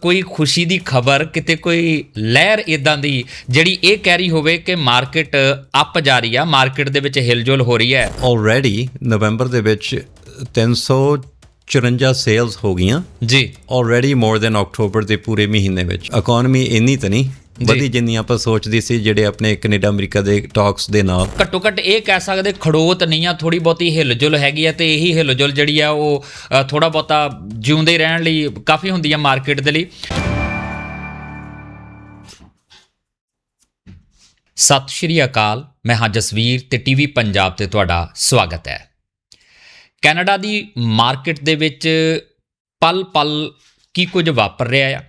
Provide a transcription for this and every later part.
ਕੋਈ ਖੁਸ਼ੀ ਦੀ ਖਬਰ ਕਿਤੇ ਕੋਈ ਲਹਿਰ ਇਦਾਂ ਦੀ ਜਿਹੜੀ ਇਹ ਕਹਿ ਰਹੀ ਹੋਵੇ ਕਿ ਮਾਰਕੀਟ ਅਪ ਜਾ ਰਹੀ ਆ ਮਾਰਕੀਟ ਦੇ ਵਿੱਚ ਹਿਲਜੁਲ ਹੋ ਰਹੀ ਹੈ। ਆਲਰੇਡੀ ਨਵੰਬਰ ਦੇ ਵਿੱਚ 354 ਸੇਲਸ ਹੋ ਗਈਆਂ। ਜੀ। ਆਲਰੇਡੀ ਮੋਰ ਦੈਨ ਅਕਟੋਬਰ ਦੇ ਪੂਰੇ ਮਹੀਨੇ ਵਿੱਚ। ਇਕਨੋਮੀ ਇੰਨੀ ਤਾਂ ਨਹੀਂ ਵਧੀ ਜਿੰਨੀ ਆਪਾਂ ਸੋਚਦੇ ਸੀ ਜਿਹੜੇ ਆਪਣੇ ਕੈਨੇਡਾ ਅਮਰੀਕਾ ਦੇ ਟਾਕਸ ਦੇ ਨਾਲ। ਘੱਟੋ ਘੱਟ ਇਹ ਕਹਿ ਸਕਦੇ ਖੜੋਤ ਨਹੀਂ ਆ ਥੋੜੀ ਬਹੁਤੀ ਹਿਲਜੁਲ ਹੈਗੀ ਆ ਤੇ ਇਹੀ ਹਿਲਜੁਲ ਜਿਹੜੀ ਆ ਉਹ ਥੋੜਾ ਬਹੁਤਾ ਜਿਉਂਦੇ ਰਹਿਣ ਲਈ ਕਾਫੀ ਹੁੰਦੀ ਆ ਮਾਰਕੀਟ ਦੇ ਲਈ। ਸਤਿ ਸ਼੍ਰੀ ਅਕਾਲ ਮੈਂ ਹਾਂ ਜਸਵੀਰ ਤੇ ਟੀਵੀ ਪੰਜਾਬ ਤੇ ਤੁਹਾਡਾ ਸਵਾਗਤ ਹੈ। ਕੈਨੇਡਾ ਦੀ ਮਾਰਕੀਟ ਦੇ ਵਿੱਚ ਪਲ ਪਲ ਕੀ ਕੁਝ ਵਾਪਰ ਰਿਹਾ ਆ?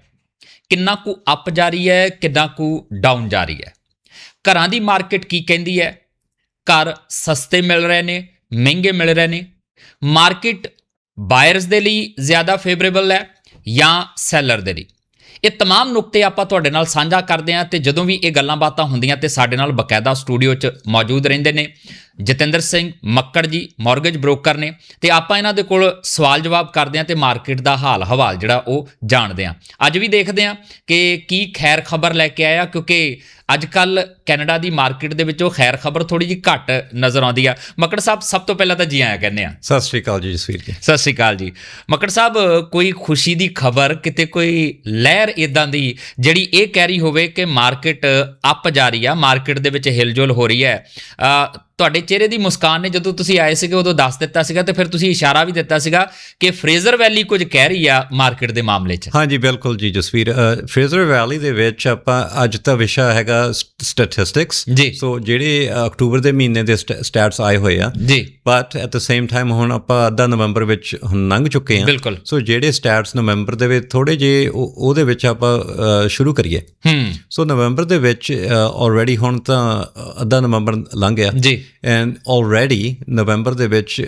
ਕਿੰਨਾ ਕੁ ਅਪ ਜਾ ਰਹੀ ਹੈ, ਕਿੰਨਾ ਕੁ ਡਾਊਨ ਜਾ ਰਹੀ ਹੈ। ਘਰਾਂ ਦੀ ਮਾਰਕੀਟ ਕੀ ਕਹਿੰਦੀ ਹੈ? ਘਰ ਸਸਤੇ ਮਿਲ ਰਹੇ ਨੇ, ਮਹਿੰਗੇ ਮਿਲ ਰਹੇ ਨੇ। ਮਾਰਕੀਟ ਬਾਇਰਸ ਦੇ ਲਈ ਜ਼ਿਆਦਾ ਫੇਵਰੇਬਲ ਹੈ ਜਾਂ ਸੈਲਰ ਦੇ ਲਈ? ਇਹ तमाम ਨੁਕਤੇ ਆਪਾਂ ਤੁਹਾਡੇ ਨਾਲ ਸਾਂਝਾ ਕਰਦੇ ਹਾਂ ਤੇ ਜਦੋਂ ਵੀ ਇਹ ਗੱਲਾਂ ਬਾਤਾਂ ਹੁੰਦੀਆਂ ਤੇ ਸਾਡੇ ਨਾਲ ਬਕਾਇਦਾ ਸਟੂਡੀਓ 'ਚ ਮੌਜੂਦ ਰਹਿੰਦੇ ਨੇ ਜਤਿੰਦਰ ਸਿੰਘ ਮੱਕੜ ਜੀ ਮਾਰਗੇਜ ਬ੍ਰੋਕਰ ਨੇ ਤੇ ਆਪਾਂ ਇਹਨਾਂ ਦੇ ਕੋਲ ਸਵਾਲ ਜਵਾਬ ਕਰਦੇ ਹਾਂ ਤੇ ਮਾਰਕੀਟ ਦਾ ਹਾਲ ਹਵਾਲ ਜਿਹੜਾ ਉਹ ਜਾਣਦੇ ਹਾਂ ਅੱਜ ਵੀ ਦੇਖਦੇ ਹਾਂ ਕਿ ਕੀ ਖੈਰ ਖਬਰ ਲੈ ਕੇ ਆਇਆ ਕਿਉਂਕਿ ਅੱਜ ਕੱਲ ਕੈਨੇਡਾ ਦੀ ਮਾਰਕੀਟ ਦੇ ਵਿੱਚ ਉਹ ਖੈਰ ਖਬਰ ਥੋੜੀ ਜਿਹੀ ਘੱਟ ਨਜ਼ਰ ਆਉਂਦੀ ਆ। ਮੱਕੜ ਸਾਹਿਬ ਸਭ ਤੋਂ ਪਹਿਲਾਂ ਤਾਂ ਜੀ ਆਇਆਂ ਕਹਿੰਦੇ ਆ। ਸਤਿ ਸ਼੍ਰੀ ਅਕਾਲ ਜੀ ਜਸਵੀਰ ਜੀ। ਸਤਿ ਸ਼੍ਰੀ ਅਕਾਲ ਜੀ। ਮੱਕੜ ਸਾਹਿਬ ਕੋਈ ਖੁਸ਼ੀ ਦੀ ਖਬਰ ਕਿਤੇ ਕੋਈ ਲਹਿਰ ਇਦਾਂ ਦੀ ਜਿਹੜੀ ਇਹ ਕਹਿ ਰਹੀ ਹੋਵੇ ਕਿ ਮਾਰਕੀਟ ਅਪ ਜਾ ਰਹੀ ਆ ਮਾਰਕੀਟ ਦੇ ਵਿੱਚ ਹਿਲਜੁਲ ਹੋ ਰਹੀ ਹੈ। ਤੁਹਾਡੇ ਚਿਹਰੇ ਦੀ ਮੁਸਕਾਨ ਨੇ ਜਦੋਂ ਤੁਸੀਂ ਆਏ ਸੀਗੇ ਉਦੋਂ ਦੱਸ ਦਿੱਤਾ ਸੀਗਾ ਤੇ ਫਿਰ ਤੁਸੀਂ ਇਸ਼ਾਰਾ ਵੀ ਦਿੱਤਾ ਸੀਗਾ ਕਿ ਫਰੇਜ਼ਰ ਵੈਲੀ ਕੁਝ ਕਹਿ ਰਹੀ ਆ ਮਾਰਕੀਟ ਦੇ ਮਾਮਲੇ 'ਚ। ਹਾਂਜੀ ਬਿਲਕੁਲ ਜੀ ਜਸਵੀਰ ਫਰੇਜ਼ਰ ਵੈਲੀ ਦੇ ਵਿੱਚ ਆਪਾਂ ਅੱਜ ਦਾ ਵਿਸ਼ਾ ਹੈਗਾ ਸਟੈਟਿਸਟਿਕਸ। ਸੋ ਜਿਹੜੇ ਅਕਤੂਬਰ ਦੇ ਮਹੀਨੇ ਦੇ ਸਟੈਟਸ ਆਏ ਹੋਏ ਆ ਜੀ। But at the same time ਹੁਣ ਆਪਾਂ ਅੱਧਾ ਨਵੰਬਰ ਵਿੱਚ ਹੁਣ ਲੰਘ ਚੁੱਕੇ ਬਿਲਕੁਲ। ਸੋ ਜਿਹੜੇ ਸਟੈਟਸ ਨਵੰਬਰ ਦੇ ਵਿੱਚ ਥੋੜੇ ਜੇ ਉਹਦੇ ਵਿੱਚ ਆਪਾਂ ਸ਼ੁਰੂ ਕਰੀਏ। ਹੂੰ। ਸੋ ਨਵੰਬਰ ਦੇ ਵਿੱਚ ਆਲਰੇਡੀ ਹੁਣ ਤਾਂ ਅੱਧਾ ਨਵੰਬਰ ਲੰਘ ਗਿਆ। ਜੀ। ਐਂਡ ਆਲਰੇਡੀ ਨਵੰਬਰ ਦੇ ਵਿੱਚ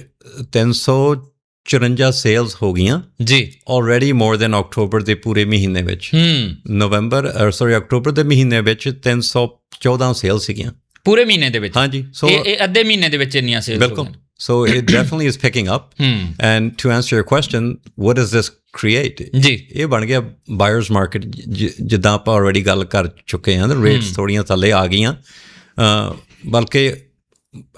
354 ਸੇਲਸ ਹੋ ਗਈਆਂ। ਜੀ। ਆਲਰੇਡੀ ਮੋਰ ਦੈਨ ਅਕਟੋਬਰ ਦੇ ਪੂਰੇ ਮਹੀਨੇ ਵਿੱਚ। ਹੂੰ। ਨਵੰਬਰ ਸੌਰੀ ਅਕਟੋਬਰ ਦੇ ਮਹੀਨੇ ਵਿੱਚ 314 ਸੇਲਸ ਸੀਗੀਆਂ। ਪੂਰੇ ਮਹੀਨੇ ਦੇ ਵਿੱਚ? ਹਾਂਜੀ ਸੋ ਇਹ ਅੱਧੇ ਮਹੀਨੇ ਦੇ ਵਿੱਚ ਇੰਨੀਆਂ ਸੇਲਸ ਬਿਲਕੁਲ। So it definitely is picking up ਹੂੰ। And to answer your question what does this create ਜੀ। ਇਹ ਬਣ ਗਿਆ ਬਾਇਰਸ ਮਾਰਕੀਟ ਜਿੱਦਾਂ ਆਪਾਂ ਆਲਰੇਡੀ ਗੱਲ ਕਰ ਚੁੱਕੇ ਹਾਂ ਰੇਟਸ ਥੋੜੀਆਂ ਥੱਲੇ ਆ ਗਈਆਂ। ਬਲਕਿ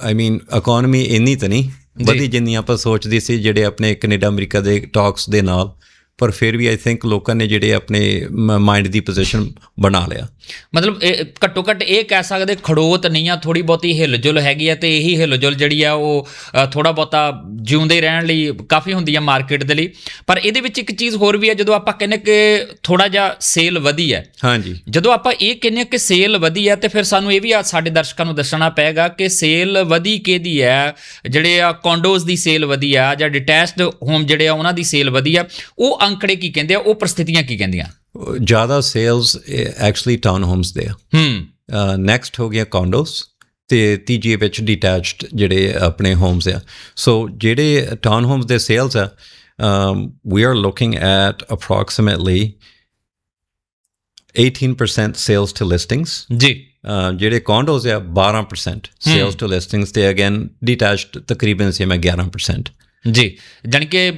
ਆਈ ਮੀਨ ਇਕਨੋਮੀ ਇੰਨੀ ਤਾਂ ਨਹੀਂ ਵਧੀ ਜਿੰਨੀ ਆਪਾਂ ਸੋਚਦੇ ਸੀ ਜਿਹੜੇ ਆਪਣੇ ਕੈਨੇਡਾ ਅਮਰੀਕਾ ਦੇ ਟਾਕਸ ਦੇ ਨਾਲ। ਪਰ ਫਿਰ ਵੀ ਆਈ ਥਿੰਕ ਲੋਕਾਂ ਨੇ ਜਿਹੜੇ ਆਪਣੇ ਮਾਈਂਡ ਦੀ ਪੋਜੀਸ਼ਨ ਬਣਾ ਲਿਆ। ਮਤਲਬ ਇਹ ਘੱਟੋ ਘੱਟ ਇਹ ਕਹਿ ਸਕਦੇ ਖੜੋਤ ਨਹੀਂ ਆ ਥੋੜੀ ਬਹੁਤੀ ਹਿਲਜੁਲ ਹੈਗੀ ਆ ਤੇ ਇਹੀ ਹਿਲਜੁਲ ਜਿਹੜੀ ਆ ਉਹ ਥੋੜਾ ਬਹੁਤਾ ਜਿਉਂਦੇ ਰਹਿਣ ਲਈ ਕਾਫੀ ਹੁੰਦੀ ਆ ਮਾਰਕੀਟ ਦੇ ਲਈ। ਪਰ ਇਹਦੇ ਵਿੱਚ ਇੱਕ ਚੀਜ਼ ਹੋਰ ਵੀ ਆ ਜਦੋਂ ਆਪਾਂ ਕਹਿੰਦੇ ਕਿ ਥੋੜਾ ਜਿਹਾ ਸੇਲ ਵਧੀ ਹੈ ਹਾਂਜੀ। ਜਦੋਂ ਆਪਾਂ ਇਹ ਕਹਿੰਦੇ ਹਾਂ ਕਿ ਸੇਲ ਵਧੀ ਹੈ ਤੇ ਫਿਰ ਸਾਨੂੰ ਇਹ ਵੀ ਆ ਸਾਡੇ ਦਰਸ਼ਕਾਂ ਨੂੰ ਦੱਸਣਾ ਪਏਗਾ ਕਿ ਸੇਲ ਵਧੀ ਕਿਹਦੀ ਹੈ ਜਿਹੜੇ ਆ ਕੌਂਡੋਜ਼ ਦੀ ਸੇਲ ਵਧੀ ਆ ਜਾਂ ਡਿਟੈਚਡ ਹੋਮ ਜਿਹੜੇ ਆ ਉਹਨਾਂ ਦੀ ਸੇਲ ਵਧੀ ਆ। ਉਹ ਅੰਕੜੇ ਕੀ ਕਹਿੰਦੇ ਆ ਉਹ ਪ੍ਰਸਥਿਤੀਆਂ ਕੀ ਕਹਿੰਦੀਆਂ? ਜ਼ਿਆਦਾ ਸੇਲਸ ਐਕਚੁਅਲੀ ਟਾਊਨ ਹੋਮਸ ਦੇ ਆ। ਹੂੰ। ਨੈਕਸਟ ਹੋ ਗਿਆ ਕੌਂਡੋਸ ਤੇ ਤੀਜੀ ਵਿੱਚ ਡਿਟੈਚਡ ਜਿਹੜੇ ਆਪਣੇ ਹੋਮਸ ਆ। ਸੋ ਜਿਹੜੇ ਟਾਊਨ ਹੋਮਸ ਦੇ ਸੇਲਸ ਆ we are looking at approximately 18% sales to listings ਜੀ। ਜਿਹੜੇ ਕੌਂਡੋਸ ਆ 12% ਸੇਲਸ ਟੂ ਲਿਸਟਿੰਗਸ ਤੇ ਅਗੇਨ ਡਿਟੈਚਡ ਤਕਰੀਬਨ ਸੇ ਮੈਂ 11% ਜੀ ਜਾਣੀ ਕਿ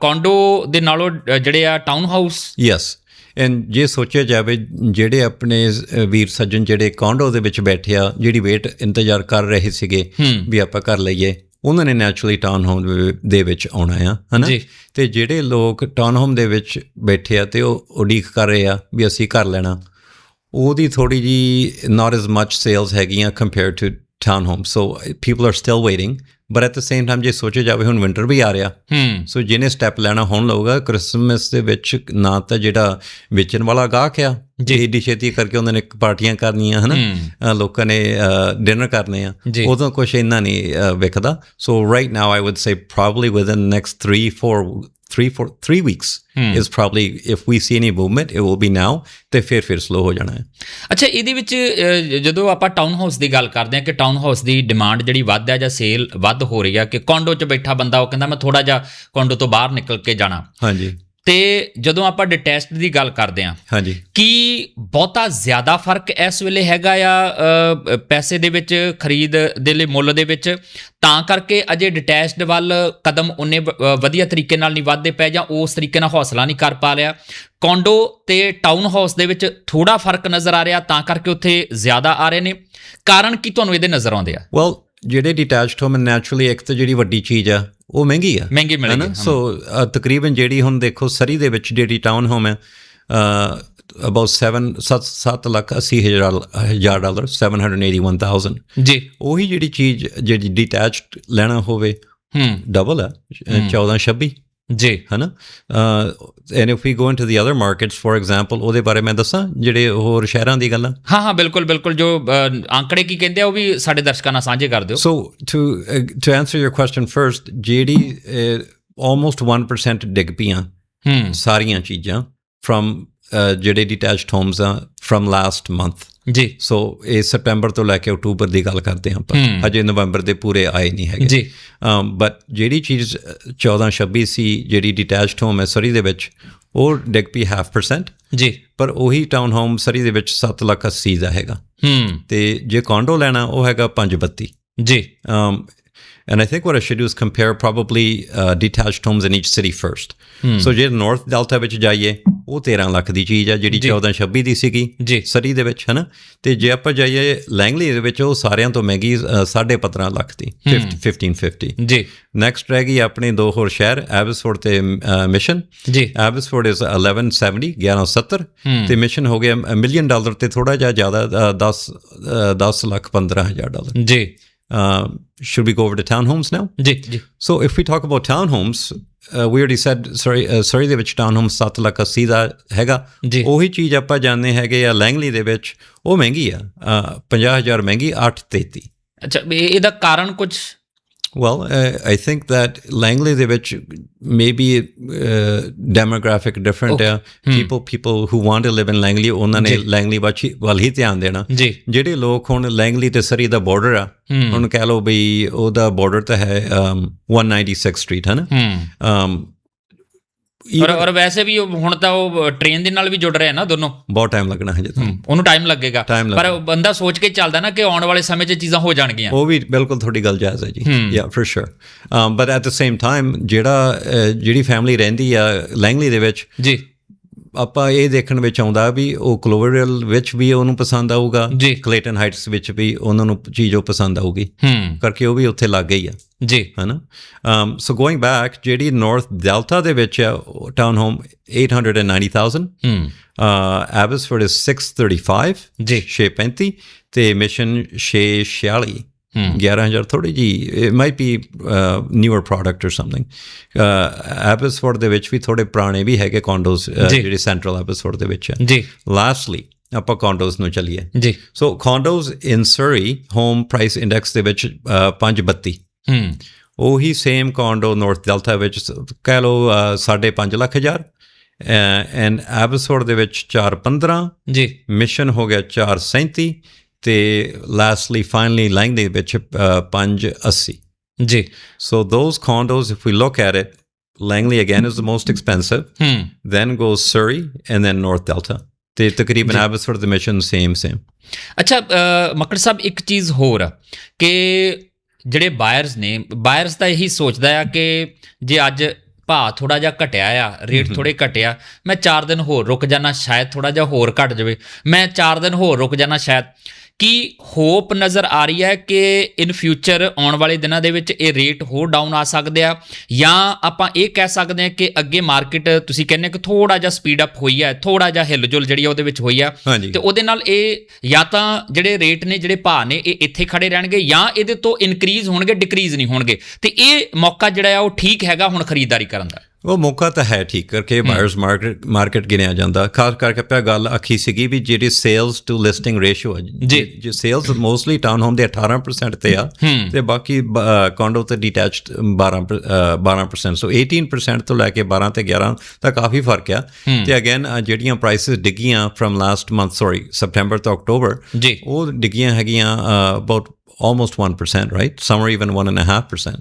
ਕੌਂਡੋ ਦੇ ਨਾਲੋਂ ਜਿਹੜੇ ਆ ਟਾਊਨ ਹਾਊਸ ਯੈਸ ਐਂਡ ਜੇ ਸੋਚਿਆ ਜਾਵੇ ਜਿਹੜੇ ਆਪਣੇ ਵੀਰ ਸੱਜਣ ਜਿਹੜੇ ਕੌਂਡੋ ਦੇ ਵਿੱਚ ਬੈਠੇ ਆ ਜਿਹੜੀ ਵੇਟ ਇੰਤਜ਼ਾਰ ਕਰ ਰਹੇ ਸੀਗੇ ਵੀ ਆਪਾਂ ਕਰ ਲਈਏ ਉਹਨਾਂ ਨੇ ਨੈਚੁਰਲੀ ਟਾਊਨ ਹੋਮ ਦੇ ਵਿੱਚ ਆਉਣਾ ਆ ਹਨਾ। ਤੇ ਜਿਹੜੇ ਲੋਕ ਟਾਊਨ ਹੋਮ ਦੇ ਵਿੱਚ ਬੈਠੇ ਆ ਤੇ ਉਹ ਉਡੀਕ ਕਰ ਰਹੇ ਆ ਵੀ ਅਸੀਂ ਕਰ ਲੈਣਾ ਉਹਦੀ ਥੋੜੀ ਜੀ ਨਾਟ ਐਸ ਮੱਚ ਸੇਲਸ ਹੈਗੀਆਂ compare to town home so people are still waiting but at the same time ਜੇ ਸੋਚਿਆ ਜਾਵੇ ਹੁਣ ਵਿੰਟਰ ਵੀ ਆ ਰਿਹਾ। ਹੂੰ। ਸੋ ਜਿਹਨੇ ਸਟੈਪ ਲੈਣਾ ਹੁਣ ਲਊਗਾ ਕ੍ਰਿਸਮਸ ਦੇ ਵਿੱਚ ਨਾ ਤਾਂ ਜਿਹੜਾ ਵੇਚਣ ਵਾਲਾ ਗਾਹਕ ਆ ਜੀ। ਏਡੀ ਛੇਤੀ ਕਰਕੇ ਉਹਨਾਂ ਨੇ ਪਾਰਟੀਆਂ ਕਰਨੀਆਂ ਹਨਾ? ਲੋਕਾਂ ਨੇ ਡਿਨਰ ਕਰਨੇ ਆ। ਉਦੋਂ ਕੁਝ ਇੰਨਾ ਨਹੀਂ ਵਿਕਦਾ so right now I would say probably within next 3 4 3 4 3 weeks is probably if we see any movement it will be now ਤੇ ਫਿਰ ਫਿਰ ਸਲੋ ਹੋ ਜਾਣਾ ਹੈ। ਅੱਛਾ ਇਹਦੇ ਵਿੱਚ ਜਦੋਂ ਆਪਾਂ ਟਾਊਨ ਹਾਊਸ ਦੀ ਗੱਲ ਕਰਦੇ ਹਾਂ ਕਿ ਟਾਊਨ ਹਾਊਸ ਦੀ ਡਿਮਾਂਡ ਜਿਹੜੀ ਵੱਧ ਹੈ ਜਾਂ ਸੇਲ ਵੱਧ ਹੋ ਰਹੀ ਹੈ ਕਿ ਕੌਂਡੋ 'ਚ ਬੈਠਾ ਬੰਦਾ ਉਹ ਕਹਿੰਦਾ ਮੈਂ ਥੋੜਾ ਜਿਹਾ ਕੌਂਡੋ ਤੋਂ ਬਾਹਰ ਨਿਕਲ ਕੇ ਜਾਣਾ। ਹਾਂਜੀ। ਤੇ ਜਦੋਂ ਆਪਾਂ ਡਿਟੈਚਡ ਦੀ ਗੱਲ ਕਰਦੇ ਹਾਂ ਹਾਂਜੀ। ਕੀ ਬਹੁਤਾ ਜ਼ਿਆਦਾ ਫ਼ਰਕ ਇਸ ਵੇਲੇ ਹੈਗਾ ਆ ਪੈਸੇ ਦੇ ਵਿੱਚ ਖਰੀਦ ਦੇ ਲਈ ਮੁੱਲ ਦੇ ਵਿੱਚ? ਤਾਂ ਕਰਕੇ ਅਜੇ ਡਿਟੈਚਡ ਵੱਲ ਕਦਮ ਉਹਨੇ ਵਧੀਆ ਤਰੀਕੇ ਨਾਲ ਨਹੀਂ ਵੱਧਦੇ ਪਏ ਜਾਂ ਉਸ ਤਰੀਕੇ ਨਾਲ ਹੌਸਲਾ ਨਹੀਂ ਕਰ ਪਾ ਰਿਹਾ। ਕੌਂਡੋ ਤੇ ਟਾਊਨ ਹਾਊਸ ਦੇ ਵਿੱਚ ਥੋੜਾ ਫ਼ਰਕ ਨਜ਼ਰ ਆ ਰਿਹਾ ਤਾਂ ਕਰਕੇ ਉੱਥੇ ਜ਼ਿਆਦਾ ਆ ਰਹੇ ਨੇ। ਕਾਰਨ ਕੀ ਤੁਹਾਨੂੰ ਇਹਦੇ ਨਜ਼ਰ ਆਉਂਦੇ ਆ? ਵੈਲ ਜਿਹੜੇ ਡਿਟੈਚਡ ਹੋਮ ਨੈਚੁਰਲੀ ਇੱਕ ਤਾਂ ਜਿਹੜੀ ਵੱਡੀ ਚੀਜ਼ ਆ ਉਹ ਮਹਿੰਗੀ ਆ। ਮਹਿੰਗੀ ਮਿਲੇਗੀ ਹੈਨਾ? ਸੋ ਤਕਰੀਬਨ ਜਿਹੜੀ ਹੁਣ ਦੇਖੋ ਸਰੀ ਦੇ ਵਿੱਚ ਜਿਹੜੀ ਟਾਊਨ ਹੋਮ ਹੈ ਅਬਾਊਟ 7 7 7 ਲੱਖ 80 ਹਜ਼ਾਰ ਹਜ਼ਾਰ ਡਾਲਰ 781000 ਜੀ। ਉਹੀ ਜਿਹੜੀ ਚੀਜ਼ ਜਿਹੜੀ ਡਿਟੈਚਡ ਲੈਣਾ ਹੋਵੇ ਹੂੰ। ਡਬਲ ਹੈ। 14 26 ਜੀ। ਹਨਾ and if we go into the other markets for example ਉਹਦੇ ਬਾਰੇ ਮੈਂ ਦੱਸਾਂ ਜਿਹੜੇ ਹੋਰ ਸ਼ਹਿਰਾਂ ਦੀ ਗੱਲਾਂ? ਹਾਂ ਹਾਂ ਬਿਲਕੁਲ ਬਿਲਕੁਲ। ਜੋ ਅੰਕੜੇ ਕੀ ਕਹਿੰਦੇ ਆ ਉਹ ਵੀ ਸਾਡੇ ਦਰਸ਼ਕਾਂ ਨਾਲ ਸਾਂਝੇ ਕਰ ਦਿਓ। So to uh, to answer your question first, ਜਿਹੜੀ almost 1% ਡਿੱਗ ਪਈਆਂ ਸਾਰੀਆਂ ਚੀਜ਼ਾਂ from uh, ਜਿਹੜੇ ਡਿਟੈਚਡ ਹੋਮਸ ਆ from last month. ਜੀ। ਸੋ ਇਹ ਸਤੰਬਰ ਤੋਂ ਲੈ ਕੇ ਅਕਤੂਬਰ ਦੀ ਗੱਲ ਕਰਦੇ ਹਾਂ ਆਪਾਂ। ਹਜੇ ਨਵੰਬਰ ਦੇ ਪੂਰੇ ਆਏ ਨਹੀਂ ਹੈਗੇ। ਜੀ। ਬਟ ਜਿਹੜੀ ਚੀਜ਼ 14 26 ਸੀ ਜਿਹੜੀ ਡਿਟੈਚਡ ਹੋਮ ਹੈ ਸਰੀ ਦੇ ਵਿੱਚ ਉਹ ਡਿੱਗ ਪਈ 1/2% ਜੀ। ਪਰ ਉਹੀ ਟਾਊਨ ਹੋਮ ਸਰੀ ਦੇ ਵਿੱਚ 7 ਲੱਖ 80 ਦਾ ਹੈਗਾ। ਹੂੰ। ਤੇ ਜੇ ਕੌਂਡੋ ਲੈਣਾ ਉਹ ਹੈਗਾ 532 ਜੀ। And I think what I should do is compare probably uh, detached homes in each city first. So ਜੇ ਨਾਰਥ ਡੈਲਟਾ ਵਿੱਚ ਜਾਈਏ ਉਹ 13 ਲੱਖ ਦੀ ਚੀਜ਼ ਹੈ ਜਿਹੜੀ 14 26 ਦੀ ਸੀਗੀ ਜੀ। ਸਰੀ ਦੇ ਵਿੱਚ ਹਨਾ? ਤੇ ਜੇ ਆਪਾਂ ਜਾਈਏ ਲੈਂਗਲੀ ਦੇ ਵਿੱਚ ਉਹ ਸਾਰਿਆਂ ਤੋਂ ਮਹਿੰਗੀ ਅ, ਸਾਢੇ 15 ਲੱਖ ਦੀ 1550 ਜੀ। ਨੈਕਸਟ ਰਹਿ ਗਈ ਆਪਣੇ ਦੋ ਹੋਰ ਸ਼ਹਿਰ ਐਬਸਫੋਰਡ ਤੇ ਮਿਸ਼ਨ ਜੀ। ਐਬਸਫੋਰਡ ਇਜ਼ 1170 1170 ਤੇ ਮਿਸ਼ਨ ਹੋ ਗਿਆ ਮਿਲੀਅਨ ਡਾਲਰ ਤੇ ਥੋੜਾ ਜਿਹਾ ਜ਼ਿਆਦਾ ਅ, 10 ਅ, 10 ਲੱਖ 15 ਹਜ਼ਾਰ ਡਾਲਰ ਜੀ। Uh, should we go over to townhomes now? ਜੀ ਜੀ So if we talk about townhomes, uh, we already said sorry uh, sorry ਦੇ ਵਿੱਚ townhomes 7 ਲੱਖ 80 ਦਾ ਹੈਗਾ। ਉਹੀ ਚੀਜ਼ ਆਪਾਂ ਜਾਣਦੇ ਹੈਗੇ ਆ ਲੈਂਗਲੀ ਦੇ ਵਿੱਚ ਉਹ ਮਹਿੰਗੀ ਆ uh, 50000 ਮਹਿੰਗੀ 833 ਅੱਛਾ ਇਹ- ਇਹਦਾ ਕਾਰਨ ਕੁਝ well uh, i think that langley ਦੇ ਵਿੱਚ maybe uh, demographic different ਆ people people who want to live in langley ਉਹਨਾਂ ਨੇ langley ਵੱਲ ਹੀ- ਵੱਲ ਹੀ ਧਿਆਨ ਦੇਣਾ ਜਿਹੜੇ ਲੋਕ ਹੁਣ ਲੈਂਗਲੀ ਤੇ ਸਰੀ ਦਾ ਬਾਰਡਰ ਆ ਹੁਣ ਕਹਿ ਲਓ ਬਈ ਉਹਦਾ ਬਾਰਡਰ ਤਾਂ ਹੈ um, 196 ਸਟਰੀਟ ਹੈ ਨਾ ਹੂੰ um, ਔਰ ਔਰ ਵੈਸੇ ਵੀ ਹੁਣ ਤਾਂ ਉਹ ਟ੍ਰੇਨ ਦੇ ਨਾਲ ਵੀ ਜੁੜ ਰਹੇ ਨਾ ਦੋਨੋਂ। ਬਹੁਤ ਟਾਈਮ ਲੱਗਣਾ ਹਜੇ ਤਾਂ। ਉਹਨੂੰ ਟਾਈਮ ਲੱਗੇਗਾ। ਪਰ ਬੰਦਾ ਸੋਚ ਕੇ ਚੱਲਦਾ ਨਾ ਕਿ ਆਉਣ ਵਾਲੇ ਸਮੇਂ 'ਚ ਚੀਜ਼ਾਂ ਹੋ ਜਾਣਗੀਆਂ। ਉਹ ਵੀ ਬਿਲਕੁਲ ਤੁਹਾਡੀ ਗੱਲ ਜਾਇਜ਼ ਹੈ ਜੀ। Yeah for sure but at the same time ਜਿਹੜਾ ਜਿਹੜੀ ਫੈਮਿਲੀ ਰਹਿੰਦੀ ਆ ਲੈਂਗਲੀ ਦੇ ਵਿੱਚ ਜੀ। ਆਪਾਂ ਇਹ ਦੇਖਣ ਵਿੱਚ ਆਉਂਦਾ ਵੀ ਉਹ ਕਲੋਵਰਲ ਵਿੱਚ ਵੀ ਉਹਨੂੰ ਪਸੰਦ ਆਊਗਾ ਜੀ। ਕਲੇਟਨ ਹਾਈਟਸ ਵਿੱਚ ਵੀ ਉਹਨਾਂ ਨੂੰ ਚੀਜ਼ ਉਹ ਪਸੰਦ ਆਊਗੀ। ਕਰਕੇ ਉਹ ਵੀ ਉੱਥੇ ਲੱਗ ਗਈ ਆ। ਜੀ। ਹਨਾ? so going back ਜਿਹੜੀ ਨਾਰਥ ਡੈਲਟਾ ਦੇ ਵਿੱਚ ਆ ਟਾਊਨ ਹੋਮ 890000 ਹੂੰ। uh abbotsford is 635 ਜੀ। 635 ਤੇ ਮਿਸ਼ਨ 646 ਹੂੰ 11000 ਥੋੜੀ ਜੀ it might be uh, newer product or something uh abbotsford ਦੇ ਵਿੱਚ ਵੀ ਥੋੜੇ ਪੁਰਾਣੇ ਵੀ ਹੈਗੇ uh, ਜੀ। ਜਿਹੜੇ ਸੈਂਟਰਲ abbotsford ਦੇ ਵਿੱਚ ਆ ਜੀ lastly ਆਪਾਂ condos ਨੂੰ ਚੱਲੀਏ ਜੀ so condos in surrey home price index ਦੇ ਵਿੱਚ uh, 532 ਹੂੰ ਉਹੀ ਸੇਮ ਕੌਂਡੋ ਨਾਰਥ ਡੈਲਟਾ ਵਿੱਚ ਸ- ਕਹਿ ਲਓ ਅ, ਸਾਢੇ ਪੰਜ ਲੱਖ ਹਜ਼ਾਰ ਐਂਡ ਐਬਸਫੋਰਡ ਦੇ ਵਿੱਚ 415 ਜੀ ਮਿਸ਼ਨ ਹੋ ਗਿਆ 437 ਤੇ ਲਾਸਟਲੀ ਫਾਈਨਲੀ ਲਾਈਨ ਦੇ ਵਿੱਚ ਅ, 580 ਜੀ। So those condos if we look at it langley again is the most expensive. ਹੂੰ then goes surrey and then north delta. ਤੇ ਤਕਰੀਬਨ ਐਬਸਫੋਰਡ ਦੇ ਮਿਸ਼ਨ ਸੇਮ ਸੇਮ ਅੱਛਾ ਮੱਕੜ ਸਾਹਿਬ ਇੱਕ ਚੀਜ਼ ਹੋਰ ਆ ਕਿ ਜਿਹੜੇ ਬਾਇਰਸ ਨੇ ਬਾਇਰਸ ਤਾਂ ਇਹੀ ਸੋਚਦਾ ਆ ਕਿ ਜੇ ਅੱਜ ਭਾਅ ਥੋੜਾ ਜਿਹਾ ਘਟਿਆ ਆ ਰੇਟ ਥੋੜੇ ਘਟਿਆ ਮੈਂ 4 ਦਿਨ ਹੋਰ ਰੁਕ ਜਾਣਾ ਸ਼ਾਇਦ ਥੋੜਾ ਜਿਹਾ ਹੋਰ ਘਟ ਜਾਵੇ। ਮੈਂ 4 ਦਿਨ ਹੋਰ ਰੁਕ ਜਾਣਾ ਸ਼ਾਇਦ ਕੀ ਹੋਪ ਨਜ਼ਰ ਆ ਰਹੀ ਹੈ ਕਿ ਇਨ ਫਿਊਚਰ ਆਉਣ ਵਾਲੇ ਦਿਨਾਂ ਦੇ ਵਿੱਚ ਇਹ ਰੇਟ ਹੋਰ ਡਾਊਨ ਆ ਸਕਦੇ ਆ? ਜਾਂ ਆਪਾਂ ਇਹ ਕਹਿ ਸਕਦੇ ਹਾਂ ਕਿ ਅੱਗੇ ਮਾਰਕੀਟ ਤੁਸੀਂ ਕਹਿੰਦੇ ਕਿ ਥੋੜਾ ਜਿਹਾ ਸਪੀਡ ਅਪ ਹੋਈ ਹੈ ਥੋੜਾ ਜਿਹਾ ਹਿਲਜੁਲ ਜਿਹੜੀ ਆ ਉਹਦੇ ਵਿੱਚ ਹੋਈ ਆ। ਤੇ ਉਹਦੇ ਨਾਲ ਇਹ ਜਾਂ ਤਾਂ ਜਿਹੜੇ ਰੇਟ ਨੇ ਜਿਹੜੇ ਭਾਅ ਨੇ ਇਹ ਇੱਥੇ ਖੜੇ ਰਹਿਣਗੇ ਜਾਂ ਇਹਦੇ ਤੋਂ ਇਨਕਰੀਜ਼ ਹੋਣਗੇ ਡਿਕਰੀਜ਼ ਨਹੀਂ ਹੋਣਗੇ। ਤੇ ਇਹ ਮੌਕਾ ਜਿਹੜਾ ਆ ਉਹ ਠੀਕ ਹੈਗਾ ਹੁਣ ਖਰੀਦਦਾਰੀ ਕਰਨ ਦਾ? ਉਹ ਮੌਕਾ ਤਾਂ ਹੈ ਠੀਕ ਕਰਕੇ ਬਾਇਰਸ ਮਾਰਕੀਟ ਮਾਰਕੀਟ ਗਿਣਿਆ ਜਾਂਦਾ। ਖਾਸ ਕਰਕੇ ਪਿਆ ਗੱਲ ਆਖੀ ਸੀਗੀ ਵੀ ਜਿਹੜੀ ਸੇਲਸ ਟੂ ਲਿਸਟਿੰਗ ਰੇਸ਼ੀਓ ਹੈ ਜੀ। ਜੇ ਸੇਲਸ ਮੋਸਟਲੀ ਟਾਊਨ ਹੋਮ ਦੇ 18% ਤੇ ਆ ਤੇ ਬਾਕੀ ਕੌਂਡੋ ਤੇ ਡਿਟੈਚਡ 12 ਅ, 12% ਸੋ 18% ਤੋਂ ਲੈ ਕੇ 12 ਤੇ 11 ਤਾਂ ਕਾਫੀ ਫ਼ਰਕ ਆ। ਤੇ ਅਗੇਨ ਜਿਹੜੀਆਂ prices ਡਿੱਗੀਆਂ from last month sorry September ਤੋਂ ਅਕਟੋਬਰ ਜੀ। ਉਹ ਡਿੱਗੀਆਂ ਹੈਗੀਆਂ about almost 1% right? Some are even 1.5%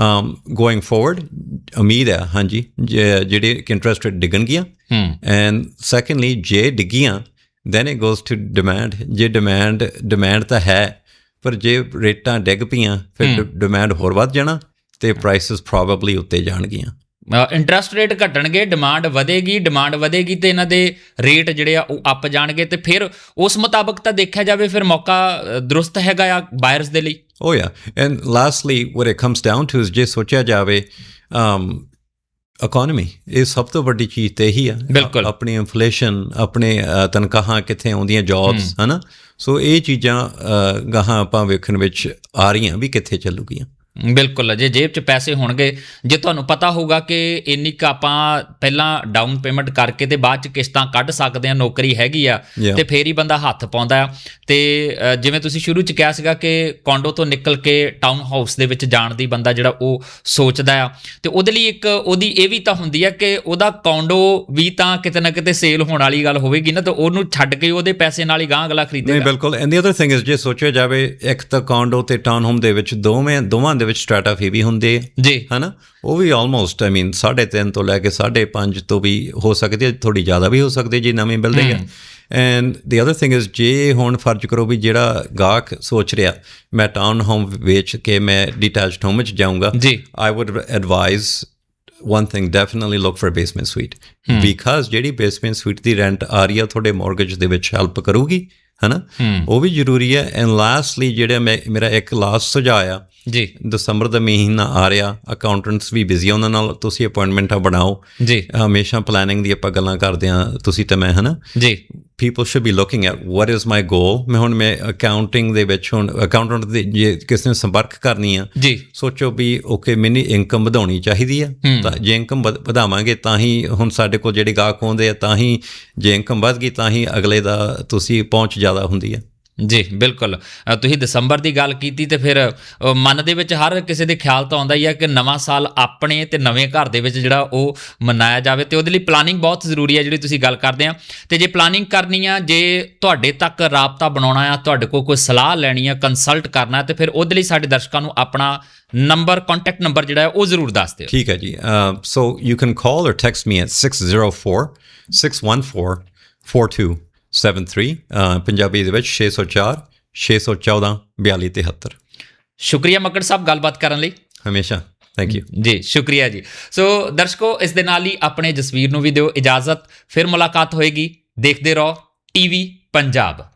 um going forward ਉਮੀਦ ਹੈ ਹਾਂਜੀ ਜਿਹੜੇ ਇੰਟਰਸਟ ਰੇਟ ਡਿੱਗਣਗੀਆਂ ਐਂਡ ਸੈਕੰਡਲੀ ਜੇ ਡਿੱਗੀਆਂ then it goes to demand ਜੇ ਡਿਮਾਂਡ ਡਿਮਾਂਡ ਤਾਂ ਹੈ ਪਰ ਜੇ ਰੇਟਾਂ ਡਿੱਗ ਪਈਆਂ ਫਿਰ ਡਿਮਾਂਡ ਹੋਰ ਵੱਧ ਜਾਣਾ ਤੇ ਪ੍ਰਾਈਸਸ ਪ੍ਰੋਬਬਲੀ ਉੱਤੇ ਜਾਣਗੀਆਂ। ਇੰਟਰਸਟ ਰੇਟ ਘਟਣਗੇ ਡਿਮਾਂਡ ਵਧੇਗੀ ਡਿਮਾਂਡ ਵਧੇਗੀ ਤੇ ਇਹਨਾਂ ਦੇ ਰੇਟ ਜਿਹੜੇ ਆ ਉਹ ਅੱਪ ਜਾਣਗੇ ਤੇ ਫਿਰ ਉਸ ਮੁਤਾਬਕ ਤਾਂ ਦੇਖਿਆ ਜਾਵੇ ਫਿਰ ਮੌਕਾ ਦਰੁਸਤ ਹੈਗਾ ਆ ਬਾਇਰਸ ਦੇ ਲਈ। Oh yeah. And lastly, what it comes down to is ਜੇ ਸੋਚਿਆ ਜਾਵੇ um ਇਕਨੋਮੀ ਇਹ ਸਭ ਤੋਂ ਵੱਡੀ ਚੀਜ਼ ਤੇ ਇਹੀ ਆ। ਆਪਣੀ ਇਨਫਲੇਸ਼ਨ ਆਪਣੇ ਤਨਖਾਹਾਂ ਕਿੱਥੇ ਆਉਂਦੀਆਂ ਜੌਬਸ ਹਨਾ ਸੋ ਇਹ ਚੀਜ਼ਾਂ ਗਾਹਾਂ ਆਪਾਂ ਵੇਖਣ ਵਿੱਚ ਆ ਰਹੀਆਂ ਵੀ ਕਿੱਥੇ ਚੱਲੂਗੀਆਂ ਬਿਲਕੁਲ ਜੇ ਜੇਬ 'ਚ ਪੈਸੇ ਹੋਣਗੇ। ਜੇ ਤੁਹਾਨੂੰ ਪਤਾ ਹੋਊਗਾ ਕਿ ਇੰਨੀ ਕ ਆਪਾਂ ਪਹਿਲਾਂ ਡਾਊਨ ਪੇਮੈਂਟ ਕਰਕੇ ਤੇ ਬਾਅਦ 'ਚ ਕਿਸ਼ਤਾਂ ਕੱਢ ਸਕਦੇ ਆ ਨੌਕਰੀ ਹੈਗੀ ਆ. ਤੇ ਫੇਰ ਹੀ ਬੰਦਾ ਹੱਥ ਪਾਉਂਦਾ ਤੇ ਜਿਵੇਂ ਤੁਸੀਂ ਸ਼ੁਰੂ 'ਚ ਕਿਹਾ ਸੀਗਾ ਕਿ ਕੌਂਡੋ ਤੋਂ ਨਿਕਲ ਕੇ ਟਾਊਨ ਹਾਊਸ ਦੇ ਵਿੱਚ ਜਾਣ ਦੀ ਬੰਦਾ ਜਿਹੜਾ ਉਹ ਸੋਚਦਾ ਆ। ਤੇ ਉਹਦੇ ਲਈ ਇੱਕ ਉਹਦੀ ਇਹ ਵੀ ਤਾਂ ਹੁੰਦੀ ਆ ਕਿ ਉਹਦਾ ਕੌਂਡੋ ਵੀ ਤਾਂ ਕਿਤੇ ਨਾ ਕਿਤੇ ਸੇਲ ਹੋਣ ਵਾਲੀ ਗੱਲ ਹੋਵੇਗੀ ਨਾ ਤੇ ਉਹਨੂੰ ਛੱਡ ਕੇ ਉਹਦੇ ਪੈਸੇ ਨਾਲ ਹੀ ਗਾਂ ਅਗਲਾ ਨਹੀਂ ਖਰੀਦੇਗਾ ਬਿਲਕੁਲ। And the other thing is ਜੇ ਸੋਚਿਆ ਜਾਵੇ ਇੱਕ ਤਾਂ ਕੌਂਡੋ ਤੇ ਟਾਊਨ ਹੋਮ ਦੇ ਵਿੱਚ ਦੋਵੇਂ ਦੋਵਾਂ ਦੇ ਵਿੱਚ ਸਟ੍ਰੈਟਾ ਵੀ ਹੁੰਦੇ ਆ। ਜੀ। ਹਨਾ? ਉਹ ਵੀ ਆਲਮੋਸਟ ਆਈ ਮੀਨ 3.5 ਤੋਂ ਲੈ ਕੇ 5.5 ਤੋਂ ਵੀ ਹੋ ਸਕਦੀ ਹੈ ਥੋੜੀ ਜ਼ਿਆਦਾ ਵੀ ਹੋ ਸਕਦੀ ਜੇ ਨਵੀਂ ਬਿਲਡਿੰਗ ਹੈ। And the other thing is ਜੇ ਹੁਣ ਫਰਜ਼ ਕਰੋ ਵੀ ਜਿਹੜਾ ਗਾਹਕ ਸੋਚ ਰਿਹਾ ਮੈਂ ਟਾਊਨ ਹੋਮ ਵੇਚ ਕੇ ਮੈਂ ਡਿਟੈਚਡ ਹੋਮ ਵਿੱਚ ਜਾਊਂਗਾ ਜੀ। I would advise one thing definitely look for a basement suite. because ਜਿਹੜੀ basement suite ਦੀ rent ਆ ਰਹੀ ਆ ਤੁਹਾਡੇ mortgage ਦੇ ਵਿੱਚ ਹੈਲਪ ਕਰੂਗੀ ਹਨਾ? ਉਹ ਵੀ ਜ਼ਰੂਰੀ ਹੈ। ਐਂਡ ਲਾਸਟਲੀ ਜਿਹੜਾ ਮੈਂ ਮੇਰਾ ਇੱਕ ਲਾਸਟ ਸੁਝਾਅ ਆ ਜੀ। ਦਸੰਬਰ ਦਾ ਮਹੀਨਾ ਆ ਰਿਹਾ ਅਕਾਊਂਟੈਂਟਸ ਵੀ ਬਿਜ਼ੀ ਉਹਨਾਂ ਨਾਲ ਤੁਸੀਂ ਅਪਾਇੰਟਮੈਂਟਾਂ ਬਣਾਓ। ਜੀ। ਹਮੇਸ਼ਾ ਪਲੈਨਿੰਗ ਦੀ ਆਪਾਂ ਗੱਲਾਂ ਕਰਦੇ ਆ ਤੁਸੀਂ ਤੇ ਮੈਂ ਹਨਾ? ਜੀ। People should be looking at what is my goal? ਮੈਂ ਹੁਣ ਮੈਂ ਅਕਾਊਂਟਿੰਗ ਦੇ ਵਿੱਚ ਹੁਣ ਅਕਾਊਂਟੈਂਟ ਦੇ ਜੇ ਕਿਸੇ ਨੇ ਸੰਪਰਕ ਕਰਨੀ ਆ ਜੀ। ਸੋਚੋ ਵੀ ਓਕੇ ਮੈਨੂੰ ਇਨਕਮ ਵਧਾਉਣੀ ਚਾਹੀਦੀ ਆ। ਤਾਂ ਜੇ ਇਨਕਮ ਵਧਾਵਾਂਗੇ ਤਾਂ ਹੀ ਹੁਣ ਸਾਡੇ ਕੋਲ ਜਿਹੜੇ ਗਾਹਕ ਆਉਂਦੇ ਆ ਤਾਂ ਹੀ ਜੇ ਇਨਕਮ ਵਧ ਗਈ ਤਾਂ ਹੀ ਅਗਲੇ ਦਾ ਤੁਸੀਂ ਪਹੁੰਚ ਜ਼ਿਆਦਾ ਹੁੰਦੀ ਆ। ਜੀ, ਬਿਲਕੁਲ। ਤੁਸੀਂ ਦਸੰਬਰ ਦੀ ਗੱਲ ਕੀਤੀ ਤੇ ਫਿਰ ਮਨ ਦੇ ਵਿੱਚ ਹਰ ਕਿਸੇ ਦੇ ਖਿਆਲ ਤਾਂ ਆਉਂਦਾ ਹੀ ਹੈ ਕਿ ਨਵਾਂ ਸਾਲ ਆਪਣੇ ਤੇ ਨਵੇਂ ਘਰ ਦੇ ਵਿੱਚ ਜਿਹੜਾ ਉਹ ਮਨਾਇਆ ਜਾਵੇ ਤੇ ਉਹਦੇ ਲਈ ਪਲਾਨਿੰਗ ਬਹੁਤ ਜ਼ਰੂਰੀ ਹੈ ਜਿਹੜੀ ਤੁਸੀਂ ਗੱਲ ਕਰਦੇ ਆ। ਤੇ ਜੇ ਪਲਾਨਿੰਗ ਕਰਨੀ ਆ, ਜੇ ਤੁਹਾਡੇ ਤੱਕ ਰਾਬਤਾ ਬਣਾਉਣਾ ਆ, ਤੁਹਾਡੇ ਕੋਲ ਕੋਈ ਸਲਾਹ ਲੈਣੀ ਆ ਕੰਸਲਟ ਕਰਨਾ ਤੇ ਫਿਰ ਉਹਦੇ ਲਈ ਸਾਡੇ ਦਰਸ਼ਕਾਂ ਨੂੰ ਆਪਣਾ ਨੰਬਰ ਕੰਟੈਕਟ ਨੰਬਰ ਜਿਹੜਾ ਹੈ ਉਹ ਜ਼ਰੂਰ ਦੱਸ ਦਿਓ। ਠੀਕ ਹੈ ਜੀ। So you can call or text me at 604 614 42 73 Punjabi ਦੇ ਵਿੱਚ 604 614 4273 ਸ਼ੁਕਰੀਆ ਮੱਕੜ ਸਾਹਿਬ ਗੱਲਬਾਤ ਕਰਨ ਲਈ। ਹਮੇਸ਼ਾ। ਥੈਂਕ ਯੂ ਜੀ ਸ਼ੁਕਰੀਆ ਜੀ। ਸੋ ਦਰਸ਼ਕੋ ਇਸ ਦੇ ਨਾਲ ਹੀ ਆਪਣੇ ਜਸਵੀਰ ਨੂੰ ਵੀ ਦਿਓ ਇਜਾਜ਼ਤ। ਫਿਰ ਮੁਲਾਕਾਤ ਹੋਏਗੀ। ਦੇਖਦੇ ਰਹੋ ਟੀਵੀ ਪੰਜਾਬ।